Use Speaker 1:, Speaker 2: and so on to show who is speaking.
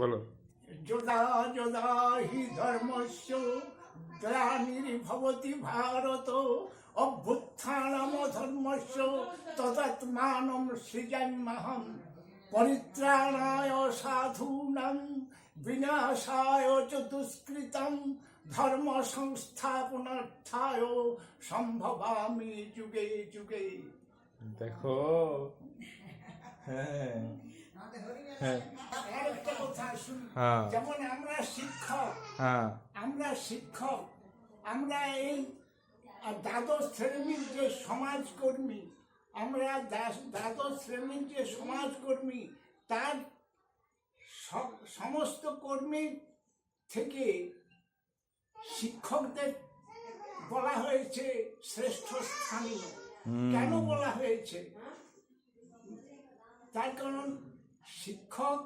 Speaker 1: বলো।
Speaker 2: যদা যদা হি ধর্মস্য গ্লানির্ভবতি ভারত অভ্যুত্থানম ধর্মস্য তদাত্মানম সৃজাম্যহম পরিত্রাণায় সাধূনাং বিনাশায় চ দুষ্কৃতম ধর্ম সংস্থাপনার্থায় সম্ভবামি যুগে যুগে।
Speaker 1: দেখো। হ্যাঁ। হ্যাঁ।
Speaker 2: যেমন আমরা শিক্ষক
Speaker 1: হ্যাঁ।
Speaker 2: আমরা শিক্ষক আমরা এই দ্বাদশ শ্রেণির যে সমাজকর্মী আমরা দ্বাদশ শ্রেণির যে সমাজকর্মী তার সমস্ত কর্মী থেকে শিক্ষকদের বলা হয়েছে শ্রেষ্ঠ স্থানীয়। কেন বলা হয়েছে? তার কারণ শিক্ষক